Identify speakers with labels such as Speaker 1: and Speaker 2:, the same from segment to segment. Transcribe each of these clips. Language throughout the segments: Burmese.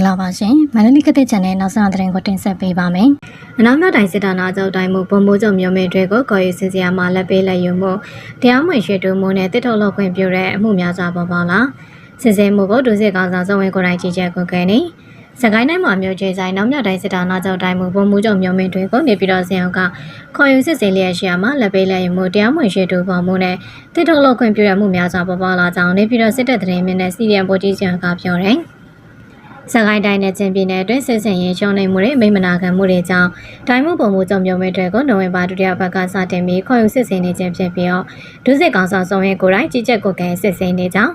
Speaker 1: ္ဂလာပါရှင်မန္တလေးကတဲ့ channel နောက်ဆုံးသတင်းကိုတင်ဆက်ပေးပါမယ်။အနောက်မြောက်တိုင်းစစ်တာနာချုပ်တိုင်းမှုဗိုလ်မှူးချုပ်မျိုးမင်းတွေကိုကော်ရီစစ်စရာမှာလက်ပေးလက်ယူမှုတရားမဝင်ရွှေတူမှုနဲ့တစ်ထုတ်လောက်ခွင့်ပြုတဲ့အမှုများစွာပေါ်ပေါက်လာစစ်စဲမှုကိုဒုစစ်ကောင်ဆောင်စုံဝင်ကိုယ်တိုင်ကြီးကြပ်ကွန်ခဲနေစကိုင်းတိုင်းမှာမြို့ကျေဆိုင်နောက်မြောက်တိုင်းစစ်တာနာချုပ်တိုင်းမှုဗိုလ်မှူးချုပ်မျိုးမင်းတွေကိုနေပြည်တော်စင်အောင်ကခေါ်ယူစစ်စင်လျက်ရှိရမှာလက်ပေးလက်ယူမှုတရားမဝင်ရွှေတူပေါ်မှုနဲ့တစ်ထုတ်လောက်ခွင့်ပြုတဲ့မှုများစွာပေါ်ပေါက်လာကြောင်းနေပြည်တော်စစ်တပ်သတင်းမြင့်နဲ့စီရီယံပိုကြီးစံကပြောတယ်။ စကိုင်းတိုင်းနဲ့ချင်းပြည်နယ်အတွင်းစစ်စင်ရေးရှုံးနေမှုတွေမိမနာခံမှုတွေကြောင့်တိုင်းမှုပုံမှုကြုံမြုံမဲ့တွေကိုနိုဝင်ဘာဒုတိယပတ်ကစတင်ပြီးခေါ်ယူစစ်စင်နေခြင်းဖြစ်ပြီးတော့ဒုစစ်ကောင်ဆောင်ဆောင်ရင်ကိုယ်တိုင်ကြီးကြပ်ကိုယ်ကဲစစ်စင်နေကြောင်း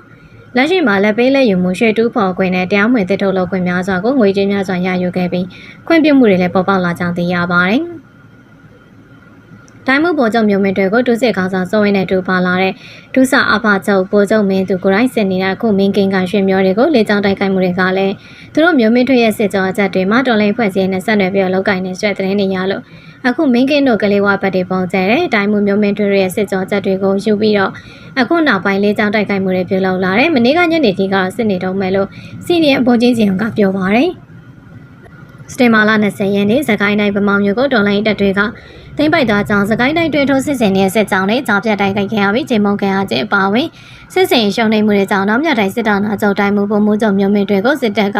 Speaker 1: လက်ရှိမှာလက်ပေးလက်ယူမှုရွှေတူးဖော်ခွင့်နဲ့တရားမဝင်တစ်ထုတ်လုပ်ခွင့်များစွာကိုငွေကြေးများစွာရယူခဲ့ပြီးခွင့်ပြုမှုတွေလည်းပေါ်ပေါက်လာကြောင်းသိရပါတယ်။ တိုင်းမှုပေါ်ချုပ်မျိုးမင်းတွေကိုဒုစစ်ကောင်ဆောင်စုံဝင်းနဲ့တူပါလာတဲ့ဒုစအဖချုပ်ပေါ်ချုပ်မင်းသူကိုယ်တိုင်စစ်နေတဲ့အခုမင်းကင်ကရွှေမျိုးတွေကိုလေကြောင်းတိုက်ခိုက်မှုတွေကလည်းသူတို့မျိုးမင်းတွေရဲ့စစ်ကြောအချက်တွေမှာတော်လိုင်းဖွဲ့စည်းနဲ့ဆက်နွယ်ပြီးလောက်ကင်နေဆွဲတဲ့နေရလို့အခုမင်းကင်တို့ကလေးဝဘတ်တွေပုံကျဲတဲ့တိုင်းမှုမျိုးမင်းတွေရဲ့စစ်ကြောချက်တွေကိုယူပြီးတော့အခုနောက်ပိုင်းလေကြောင်းတိုက်ခိုက်မှုတွေပြုလုပ်လာတယ်မနေ့ကညနေကြီးကတော့စစ်နေတော့မယ်လို့စီနီယံဗိုလ်ကြီးစီကပြောပါတယ် စတေမာလာ20ရက်နေ့သခိုင်းတိုင်းဗမောင်မြို့ကိုတော်လိုင်းတပ်တွေကသိမ့်ပိုက်သွားကြောင်းစကိုင်းတိုင်းတွင်ထိုးစစ်စင်နေတဲ့စစ်ကြောင်းနဲ့ကြားပြတ်တိုက်ခိုက်ခဲ့ရပြီးဂျေမုံကန်အားကျအပါဝင်စစ်စင်ရှုံနေမှုတွေကြောင့်နောက်မြတ်တိုင်းစစ်တောင်းနာချုပ်တိုင်းမှုပုံမှုချုပ်မျိုးမင်းတွေကိုစစ်တပ်က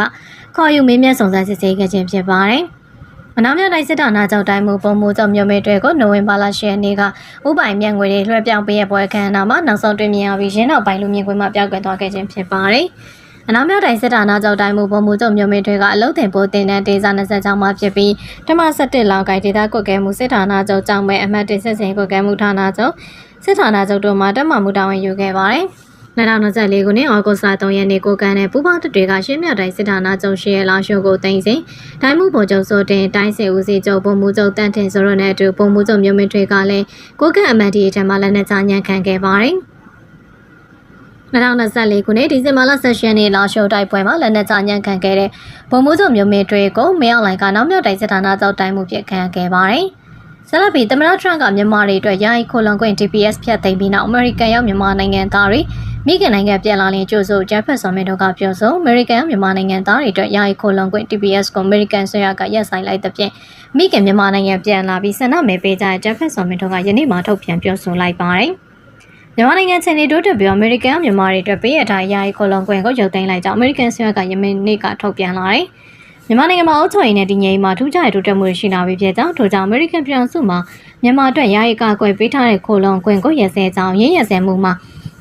Speaker 1: ခေါ်ယူမင်းမြတ်စုံစမ်းစစ်ဆေးခဲ့ခြင်းဖြစ်ပါတယ်။အနောက်မြတ်တိုင်းစစ်တောင်းနာချုပ်တိုင်းမှုပုံမှုချုပ်မျိုးမင်းတွေကိုနိုဝင်ဘာလ10ရက်နေ့ကဥပိုင်မြတ်ငွေတွေလွှဲပြောင်းပေးရပွဲခမ်းနားမှာနောက်ဆုံးတွေ့မြင်ရပြီးရင်းနောက်ပိုင်းလူမြင်ကွင်းမှာပြောက်ကွယ်သွားခဲ့ခြင်းဖြစ်ပါတယ်။ အနောက်မြောက်တိုင်းစစ်တာနာချုပ်တိုင်းမှုပုံမှုချုပ်မျိုးမင်းတွေကအလုတ်တင်ပိုးတင်တဲ့ဒေသ26မှာဖြစ်ပြီးဓမ္မ17လောက်ကိုဒေသကွက်ကဲမှုစစ်ဌာနချုပ်ကြောင့်ပဲအမှတ်1စစ်စင်ကွက်ကဲမှုဌာနချုပ်စစ်ဌာနချုပ်တို့မှတက်မှမှုတာဝန်ယူခဲ့ပါတယ်။2024ခုနှစ်ဩဂုတ်လ3ရက်နေ့ကိုကန်တဲ့ပူပေါင်းတပ်တွေကရှင်းမြတိုင်းစစ်ဌာနချုပ်ရှိရဲ့လာရှုံကိုတင်စဉ်တိုင်းမှုဗိုလ်ချုပ်စိုးတင်တိုင်းစစ်ဦးစီးချုပ်ဗိုလ်မှူးချုပ်တန်ထင်ဆိုရနဲ့အတူဗိုလ်မှူးချုပ်မျိုးမင်းတွေကလည်းကိုကန်အမတ်ဒီအထက်မှလက်နက်ချညံခံခဲ့ပါတယ်။ 2024ခုနှစ်ဒီဇင်ဘာလ16ရက်နေ့လာရှိုးတိုက်ပွဲမှာလက်နက်ချညံခံခဲ့တဲ့ဗိုလ်မှူးချုပ်မျိုးမေတွေကိုမင်းအောင်လှိုင်ကနောက်မြောက်တိုင်းစစ်ဌာနချုပ်တိုင်းမှုဖြစ်ခံခဲ့ပါတယ်။ဆလပီသမရထရန့်ကမြန်မာတွေအတွက်ယာယီခိုလွန်ခွင့် DPS ဖြတ်သိမ်းပြီးနောက်အမေရိကန်ရောက်မြန်မာနိုင်ငံသားတွေမိခင်နိုင်ငံပြန်လာရင်ကြိုးစို့ဂျက်ဖက်ဆော်မင်းတို့ကပြောဆိုအမေရိကန်မြန်မာနိုင်ငံသားတွေအတွက်ယာယီခိုလွန်ခွင့် DPS ကိုအမေရိကန်ဆွေရကရက်ဆိုင်လိုက်တဲ့ပြင်မိခင်မြန်မာနိုင်ငံပြန်လာပြီးဆန္ဒမဲပေးကြတဲ့ဂျက်ဖက်ဆော်မင်းတို့ကယနေ့မှထုတ်ပြန်ပြောဆိုလိုက်ပါတယ်။ မြန်မာနိုင်ငံချန်နေတိုးတက်ပြီးအမေရိကန်မြန်မာတွေအတွက်ပေးရထားယာယီကိုလုံကွင်ကိုရုပ်သိမ်းလိုက်ကြောင်းအမေရိကန်ဆွေကယမင်းနေ့ကထုတ်ပြန်လာတယ်။မြန်မာနိုင်ငံမှာအုပ်ချုပ်ရေးနဲ့တည်ငြိမ်မှာထူးခြားတဲ့တိုးတက်မှုရှိလာပြီးဖြစ်ကြောင်းထို့ကြောင့်အမေရိကန်ပြည်ထောင်စုမှာမြန်မာအတွက်ယာယီကာကွယ်ပေးထားတဲ့ကိုလုံကွင်ကိုရစဲကြောင်းရင်းရစဲမှုမှာ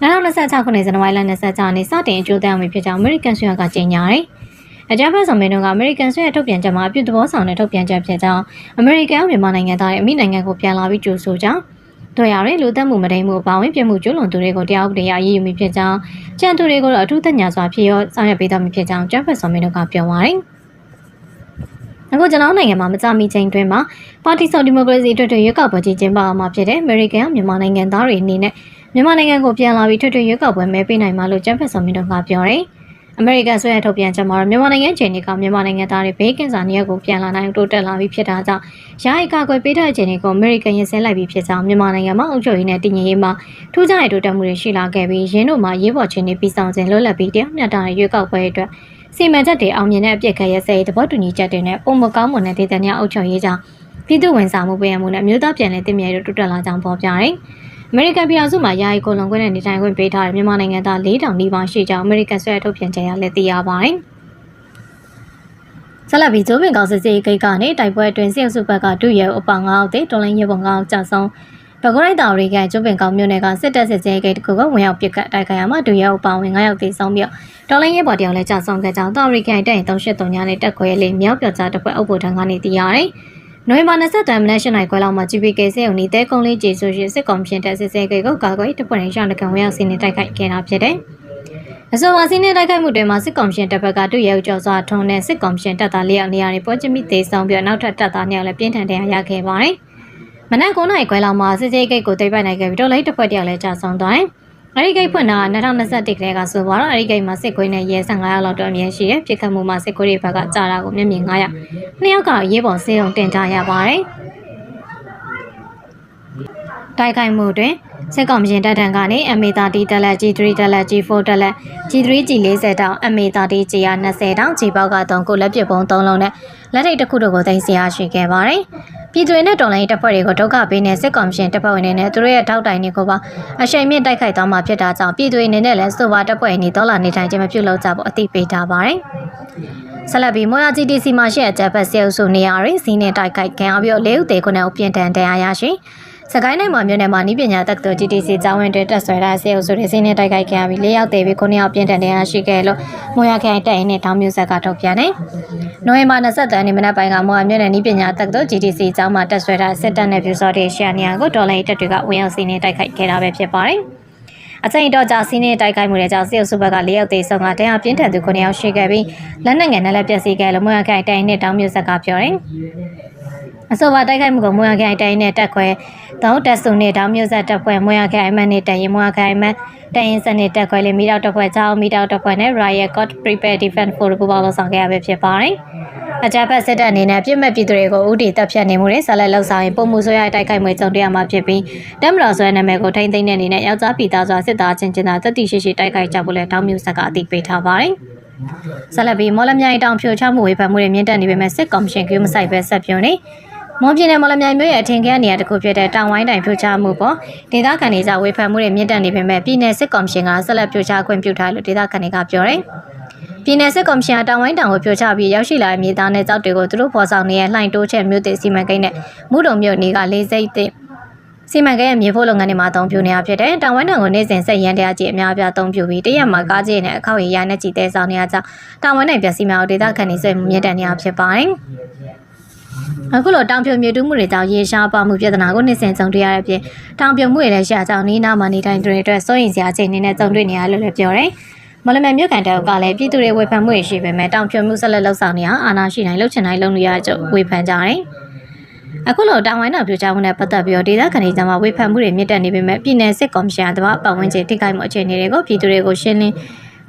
Speaker 1: 2026ခုနှစ်ဇန်နဝါရီလ26ရက်နေ့စတင်အကျိုးသက်ရောက်မှုဖြစ်ကြောင်းအမေရိကန်ဆွေကကြေညာတယ်။အကြမ်းဖက်ဆောင်မင်းတို့ကအမေရိကန်ဆွေထုတ်ပြန်ချက်မှာအပြုသဘောဆောင်တဲ့ထုတ်ပြန်ချက်ဖြစ်ကြောင်းအမေရိကန်မြန်မာနိုင်ငံသားတွေအမိနိုင်ငံကိုပြန်လာပြီးကြိုဆိုကြောင်း တို့ရတဲ့လူသက်မှုမတိမ်မှုအပေါင်းပြမှုကျူးလွန်သူတွေကိုတရားဥပဒေအရေးယူမိဖြစ်ကြောင်းကြံသူတွေကိုတော့အထူးသက်ညာစွာဖြစ်ရောဆောင်ရွက်ပေးတော်မူဖြစ်ကြောင်းကျန်းဖက်ဆောင်မင်းတို့ကပြောပါတယ်အခုကျွန်တော်နိုင်ငံမှာမကြမီချိန်တွင်မှာပါတီဆော်ဒီမိုကရေစီအတွက်ရွေးကောက်ပွဲကြီးကျင်းပအောင်မှာဖြစ်တဲ့ American မြန်မာနိုင်ငံသားတွေအနေနဲ့မြန်မာနိုင်ငံကိုပြန်လာပြီးထွတ်ထွတ်ရွေးကောက်ပွဲမဲပေးနိုင်မှာလို့ကျန်းဖက်ဆောင်မင်းတို့ကပြောတယ်။ အမေရိကန်ဆွဲရထုတ်ပြန်ချက်မှာတော့မြန်မာနိုင်ငံချိန်တွေကမြန်မာနိုင်ငံသားတွေဘေးကင်းစာနေရာကိုပြန်လာနိုင်တိုးတက်လာပြီးဖြစ်တာကြောင့်ယာယီကာကွယ်ပေးတဲ့ချိန်တွေကိုအမေရိကန်ရင်ဆဲလိုက်ပြီးဖြစ်ကြောင်းမြန်မာနိုင်ငံမှာအုပ်ချုပ်ရေးနဲ့တည်ငြိမ်ရေးမှာထူးခြားတဲ့တိုးတက်မှုတွေရှိလာခဲ့ပြီးရင်းတို့မှာရေးပေါ်ခြင်းတွေပြီးဆောင်ခြင်းလွတ်လပ်ပြီးတရားမျှတတဲ့ရွေးကောက်ပွဲအတွက်စီမံချက်တွေအောင်မြင်တဲ့အပြစ်ခရရဲ့သဘောတူညီချက်တွေနဲ့ပုံမကောင်းမွန်တဲ့ဒေသများအုပ်ချုပ်ရေးကြောင့်ပြည်သူဝန်ဆောင်မှုပေးရမှုနဲ့အမျိုးသားပြန်လည်တည်မြဲတို့တိုးတက်လာကြောင်းဖော်ပြတယ်။ အမေရိကန်ပြည်ထောင်စုမှာယာယီကိုလုံခွင့်နဲ့နေထိုင်ခွင့်ပေးထားတဲ့မြန်မာနိုင်ငံသား၄000နီးပါးရှိကြောင်းအမေရိကန်ဆွဲထုတ်ပြန်ချက်ရလည်းသိရပါတယ်။ဆက်လက်ပြီးဂျိုးပင်ကောင်စစ်စေးဂိတ်ကနေတိုက်ပွဲအတွင်းစစ်အုပ်စုဘက်ကဒုရဲအပောင်9အောက်တည်တော်လိုင်းရဲဘော်9အောက်ကြာဆုံးဘကုရိုက်တာရီကကျုပ်ပင်ကောင်မြို့နယ်ကစစ်တပ်စစ်စေးဂိတ်တခုကဝင်ရောက်ပစ်ခတ်တိုက်ခိုက်ရမှာဒုရဲအပောင်ဝင်9ယောက်သေဆုံးပြီးတော်လိုင်းရဲဘော်တယောက်လည်းကြာဆုံးခဲ့ကြောင်းတာရီကန်တိုက်ရင်383ညနဲ့တက်ခွဲလေးမြောက်ပြောက်ကြားတစ်ဖွဲ့အုပ်ဖို့ထံကနေသိရတယ်။ နိုဝင်ဘာ23မိနစ်၈နာရီခွဲလောက်မှာ GPK စေုံနီတဲကုန်းလေးကျေဆိုရှိစစ်ကောင်ရှင်တပ်စစ်စဲကိကိုကာကွယ်တပ်ဖွဲ့ရန်တကန်ဝရောက်စီနေတိုက်ခိုက်ခဲ့တာဖြစ်တယ်။အဆိုပါစီးနေတိုက်ခိုက်မှုတွေမှာစစ်ကောင်ရှင်တပ်ဘက်ကတွေ့ရကြောစွာထုံတဲ့စစ်ကောင်ရှင်တပ်သားလေးယောက်နေရာတွေပေါ်ချမိသေးဆောင်ပြီးနောက်ထပ်တပ်သားနှစ်ယောက်လည်းပြင်းထန်တရားရခဲ့ပါတယ်။မနက်9နာရီခွဲလောက်မှာစစ်စေးကိတ်ကိုသိမ်းပိုက်နိုင်ခဲ့ပြီးတော့လိုက်တစ်ဖွဲ့တယောက်လည်းကြာဆုံးသွားတယ်။ အဲဒီဂိတ်ဖွင့်တာ2021ကလေးကဆိုပါတော့အဲဒီဂိတ်မှာစစ်ခွေးနဲ့ရဲ15ယောက်လောက်တော့အမြင်ရှိတယ်ပြစ်ခတ်မှုမှာစစ်ခွေးတွေဘက်ကကြာတာကိုမျက်မြင်9ယောက်နှစ်ယောက်ကရေးပေါ်ဆေးရုံတင်ထားရပါတယ်တိုက်ခိုက်မှုတွင်စစ်ကောင်ရှင်တပ်ထံကနေ MA30 တက်လက် G3 တက်လက် G4 တက်လက် G3 G40 တောင် MA30 G120 တောင် G ပေါက်က3ခုလက်ပစ်ပုံ3လုံးနဲ့လက်ထိတ်တစ်ခုတို့ကိုတင်စီရရှိခဲ့ပါတယ်။ ပြည်သူတွေနဲ့တော်လိုင်းတပ်ဖွဲ့တွေကိုဒုက္ခပေးနေစစ်ကောင်ရှင်တပ်ဖွဲ့ဝင်တွေနဲ့သူတို့ရဲ့ထောက်တိုင်တွေကိုပါအရှိန်မြင့်တိုက်ခိုက်သွားမှာဖြစ်တာကြောင့်ပြည်သူတွေအနေနဲ့လည်းစိုးပါတပ်ဖွဲ့အင်းဒေါ်လာနေထိုင်ခြင်းမပြုလုပ်ကြဖို့အသိပေးထားပါတယ်။ဆက်လက်ပြီးမော်ယာ GTC မှာရှိတဲ့ဂျပန်စေအုပ်စုနေရာတွေစီးနေတိုက်ခိုက်ခံရပြီးတော့လေးဦးသေးခုနှစ်ဦးပြင်ထန်တရားရရှိ စကိုင်းနိုင်မှာမြို့နယ်မှာနီးပညာတက္ကသိုလ် GTC ကျောင်းဝင်တွေတက်ဆွဲထားစေအုပ်စုတွေစီးနေတိုက်ခိုက်ခံရပြီးလေးယောက်သေးပြီးခုနှစ်ယောက်ပြင်ထန်တရားရှိခဲ့လို့မော်ယာခိုင်တိုက်ရင်နဲ့တောင်မြို့ဆက်ကထုတ်ပြန်တယ်။နိုဝင်ဘာ23ရက်နေ့မနက်ပိုင်းကမော်ယာမြို့နယ်နီးပညာတက္ကသိုလ် GTC ကျောင်းမှာတက်ဆွဲထားစစ်တပ်နဲ့ပြူစော်တွေရှာနေရကိုဒေါ်လာတပ်တွေကဝင်ရောက်စီးနေတိုက်ခိုက်ခဲ့တာပဲဖြစ်ပါတယ်။အချိန်တော့ကြာစီးနေတိုက်ခိုက်မှုတွေကြောင့်စစ်အုပ်စုဘက်က၄ယောက်သေဆုံးကတရားပြင်းထန်သူ9ယောက်ရှိခဲ့ပြီးလက်နက်ငယ်နဲ့လည်းပျက်စီးခဲ့လို့မွေရခိုင်တိုင်းနဲ့တောင်မြို့ဆက်ကပြောတယ်။ အဆိုပါတိုက်ခိုက်မှုကိုမွေရခိုင်တိုင်းနဲ့တက်ခွဲတောင်းတက်စုံနဲ့တောင်မြို့ဆက်တက်ခွဲမွေရခိုင်အမတ်နဲ့တရင်မွေရခိုင်အမတ်တရင်စနစ်တက်ခွဲလေးမိတော့တက်ခွဲချောင်းမိတော့တက်ခွဲနဲ့ Riot Court Prepare Defense Force ကိုပါလို့ဆောင်ခဲ့ရပဲဖြစ်ပါတယ်။အကြမ်းဖက်စစ်တပ်အနေနဲ့ပြစ်မှတ်ပြည်သူတွေကိုဥတီတပ်ဖြတ်နေမှုတွေဆက်လက်လှုပ်ဆောင်ရင်ပုံမှုဆွဲရတိုက်ခိုက်မှုကြုံတွေ့ရမှာဖြစ်ပြီးတက်မတော်ဆွဲနာမည်ကိုထိမ့်သိမ့်တဲ့အနေနဲ့ယောက်ျားပြည်သားစွာစစ်သားချင်းချင်းသာတတိရှိရှိတိုက်ခိုက်ကြဖို့လဲတောင်းမျိုးဆက်ကအသိပေးထားပါတယ်။ဆက်လက်ပြီးမော်လမြိုင်တောင်ဖြိုချမှုဝေဖန်မှုတွေမြင့်တက်နေပေမဲ့စစ်ကော်မရှင်ကမဆိုင်ပဲဆက်ပြုံနေ မော်ပြည်နယ်မော်လမြိုင်မြို့ရဲ့အထင်ကဲနေရာတစ်ခုဖြစ်တဲ့တောင်ဝိုင်းတိုင်ဖြိုချမှုပေါ်ဒေသခံတွေကြောင့်ဝေဖန်မှုတွေမြင့်တက်နေပေမဲ့ပြည်နယ်စစ်ကော်မရှင်ကဆက်လက်ဖြိုချခွင့်ပြုထားလို့ဒေသခံတွေကပြောတယ်။ပြည်နယ်စစ်ကော်မရှင်အတောင်ဝိုင်းတောင်ကိုပြိုချပြီးရောက်ရှိလာတဲ့မြေသားနဲ့ကြောက်တွေကိုသူတို့ဖော်ဆောင်နေတဲ့လှိုင်တိုးချက်မြို့တစ်စီမံကိန်းနဲ့မူတုံမြို့နေကလေးစိတ်တဲ့စီမံကိန်းရဲ့မြေဖို့လုပ်ငန်းတွေမှာအသုံးပြုနေရဖြစ်တဲ့တောင်ဝိုင်းတောင်ကိုနေ့စဉ်ဆက်ရန်တရားကြီးအများအပြားအသုံးပြုပြီးတရက်မှာကားကြီးနဲ့အခောက်ရည်ရိုင်းနဲ့ကြည်တဲဆောင်နေရကြောင်းတောင်ဝိုင်းနိုင်ပျက်စီးများကိုဒေသခံတွေဆွေးမြင့်တက်နေရဖြစ်ပါတယ်။ အခုလိုတောင်ပြိုမြေတူးမှုတွေကြောင့်ရေရှားပါမှုပြဿနာကိုနှစ်စဉ်ကြုံတွေ့ရတဲ့အပြင်တောင်ပြိုမှုတွေလည်းရှာကြောင်းနီးနားမှာနေတိုင်းတွေအတွက်စိုးရိမ်စရာအခြေအနေနဲ့ကြုံတွေ့နေရလို့လည်းပြောတယ်။မလမယ်မြို့ကန်တောက်ကလည်းပြည်သူတွေဝေဖန်မှုတွေရှိပေမဲ့တောင်ပြိုမှုဆက်လက်လှုပ်ဆောင်နေအောင်အာဏာရှိတိုင်းလှုပ်ချင်တိုင်းလုပ်နေရကြဝေဖန်ကြတယ်။အခုလိုတောင်ဝိုင်းတော်ပြချမှုနဲ့ပတ်သက်ပြီးတော့ဒေသခံတွေကြားမှာဝေဖန်မှုတွေမြင့်တက်နေပေမဲ့ပြည်내စစ်ကော်မရှင်ကတဘာပတ်ဝန်းကျင်ထိခိုက်မှုအခြေအနေတွေကိုပြည်သူတွေကိုရှင်းလင်း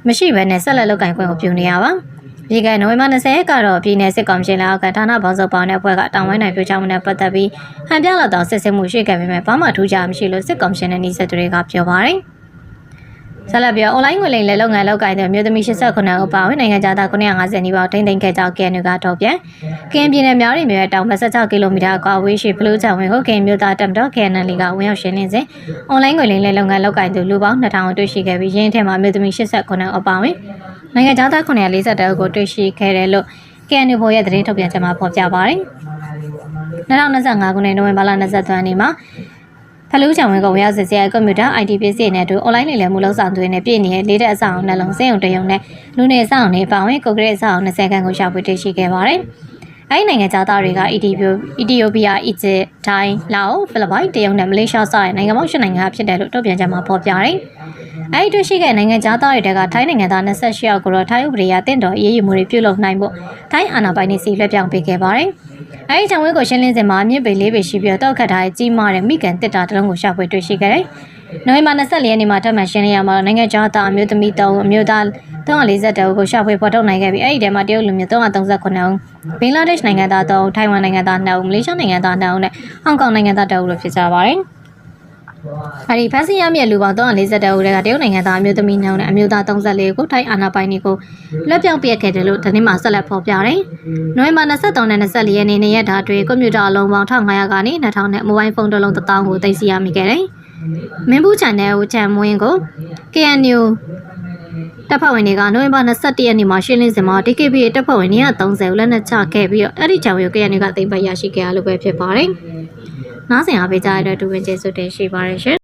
Speaker 1: မရှိဘဲနဲ့ဆက်လက်လုပ်ကင်ခွင့်ကိုပြုနေရပါ။ ဒီကနိုဝင်ဘာ20ရက်ကတော့ပြည်내စစ်ကော်မရှင်လက်အောက်ကဌာနပေါင်းစုံပေါင်းတဲ့အဖွဲ့ကတောင်ဝိုင်းနိုင်ပြချမှုနဲ့ပတ်သက်ပြီးဟန်ပြလာတော့စစ်ဆေးမှုရှိခဲ့ပေမဲ့ဘာမှထူးခြားမရှိလို့စစ်ကော်မရှင်နဲ့နှိစက်တွေကပြောပါတယ်။ဆက်လက်ပြီး online ငွေလိမ်လက်လုပ်ငန်းလုပ်ကိုင်တဲ့မြို့သမီး89ဦးပါဝင်နိုင်ငံသား950နီးပါးထိမ့်သိမ်းခဲ့ကြောင်း KNU ကထုတ်ပြန်။ကရင်ပြည်နယ်မြောက်ရီမြို့ရဲ့တောင်26ကီလိုမီတာအကွာဝေးရှိဖလူးချောင်ဝင်ကိုကရင်မြို့သားတပ်တော် KNL ကဝင်ရောက်ရှင်းလင်းစဉ် online ငွေလိမ်လက်လုပ်ငန်းလုပ်ကိုင်သူလူပေါင်း2000တွေ့ရှိခဲ့ပြီးရင်းထဲမှာမြို့သမီး89ဦးပါဝင် နိုင်ငံသား940ဦးကိုတွေ့ရှိခဲ့တယ်လို့ KNU ဘော်ရဲ့သတင်းထုတ်ပြန်ချက်မှာဖော်ပြပါတယ်။2025ခုနှစ်နိုဝင်ဘာလ23ရက်နေ့မှာဖလူးချောင်ဝင်းကဝရောက်စစ်စရာကွန်ပျူတာ IT ပစ္စည်းနဲ့အတူ online လိမ်လည်မှုလုပ်ဆောင်သူတွေနဲ့ပြည်နေတဲ့လေးတဲ့အဆောင်နှလုံးစက်ရုံတရုံနဲ့လူနေအဆောင်တွေပါဝင်ကိုကရစ်အဆောင်20ခန်းကိုရှာဖွေတွေ့ရှိခဲ့ပါတယ်။အဲဒီနိုင်ငံသားတွေက ETHIOPIA ETHIOPIA Egypt ထိုင်းလာအိုဖိလစ်ပိုင်တရုတ်နဲ့မလေးရှားစတဲ့နိုင်ငံပေါင်း၈နိုင်ငံဖြစ်တယ်လို့ထုတ်ပြန်ကြမှာဖော်ပြတယ်။ အဲဒီတွေ့ရှိတဲ့နိုင်ငံသားတွေကထိုင်းနိုင်ငံသား28ယောက်ကိုတော့ထိုင်းဥပဒေအရတင့်တော်အေးအေးမှုတွေပြုလုပ်နိုင်ဖို့ထိုင်းအာဏာပိုင်တွေစီလွှဲပြောင်းပေးခဲ့ပါတယ်။အဲဒီချောင်ဝဲကိုရှင်းလင်းစင်မှာမြင့်ပေလေးပေရှိပြီးတော့ခတ်ထားတဲ့ကြီးမားတဲ့မိကန်တစ်တာတလုံးကိုရှာဖွေတွေ့ရှိခဲ့တယ်။နိုဝင်ဘာ24ရက်နေ့မှာထပ်မံရှင်းလင်းရမှာတော့နိုင်ငံခြားသားအမျိုးသမီးတောင်းအမျိုးသား340တောင်းကိုရှာဖွေဖော်ထုတ်နိုင်ခဲ့ပြီးအဲဒီထဲမှာတရုတ်လူမျိုး339ဦးဘင်္ဂလားဒေ့ရှ်နိုင်ငံသား3ဦးထိုင်ဝမ်နိုင်ငံသား2ဦးမလေးရှားနိုင်ငံသား2ဦးနဲ့ဟောင်ကောင်နိုင်ငံသား2ဦးတို့ဖြစ်ကြပါတယ်။ အဲဒီဖန်စီရမြက်လူပေါင်း340တောင်းတွေကတရုတ်နိုင်ငံသားအမျိုးသမီးနှောင်းနဲ့အမျိုးသား34ကိုထိုင်းအာဏာပိုင်တွေကိုလက်ပြောက်ပြက်ခဲ့တယ်လို့သတင်းမှာဆက်လက်ဖော်ပြတယ်။နိုဝင်ဘာ23နဲ့24ရက်နေ့နေ့ရက်တာတွင်ကွန်ပျူတာအလုံးပေါင်း1500ကနေ2000နဲ့မိုဘိုင်းဖုန်းတစ်လုံး1000ကိုသိမ်းဆည်းရမိခဲ့တယ်။မင်းဘူး channel ကိုချန်မွင်းကို KNU တပ်ဖွဲ့ဝင်တွေကနိုဝင်ဘာ21ရက်နေ့မှာရှင်းလင်းစင်မှာ DKB တပ်ဖွဲ့ဝင်230ဦးလက်နက်ချခဲ့ပြီးတော့အဲ့ဒီချောင်ရုပ် KNU ကသိမ်းပိုက်ရရှိခဲ့ရလို့ပဲဖြစ်ပါတယ်။ နားဆင်အားပေးကြတဲ့အတွက်ဒူဝင်ကျေးဇူးတင်ရှိပါတယ်ရှင်